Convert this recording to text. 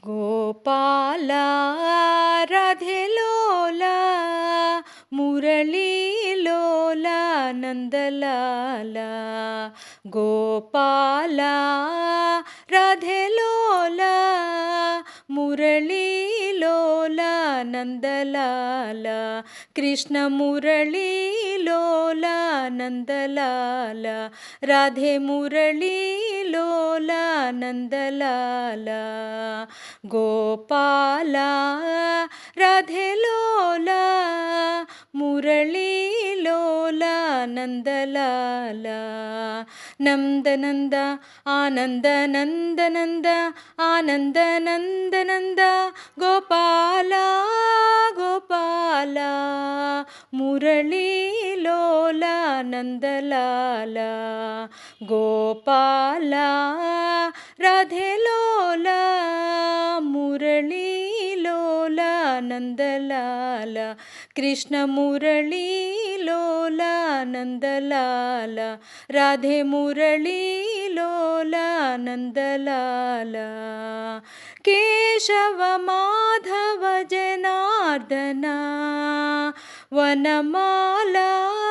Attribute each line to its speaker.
Speaker 1: Gopala Radhe ಲೋಲ Murali ಲೋಲ Nandlal. Gopala Radhe ಲೋಲ Murali ಲೋಲ Nandlal. Krishna Murali ಲೋಲ Nandlal Radhe Murali ಲೋಲ Nandlal Gopala Radhe ಲೋಲ Murali ಲೋಲ Nandlal Nanda Nanda Ananda Nanda Nanda Ananda Nanda Nanda Gopala Gopala Murali ಲೋಲ Nandlal, Gopala Radhe ಲೋಲ Murali ಲೋಲ Nandlal, Krishna Murali ಲೋಲ Nandlal, Radhe Murali ಲೋಲ Nandlal, Keshava Madhava Janardhana Vanamala Brinda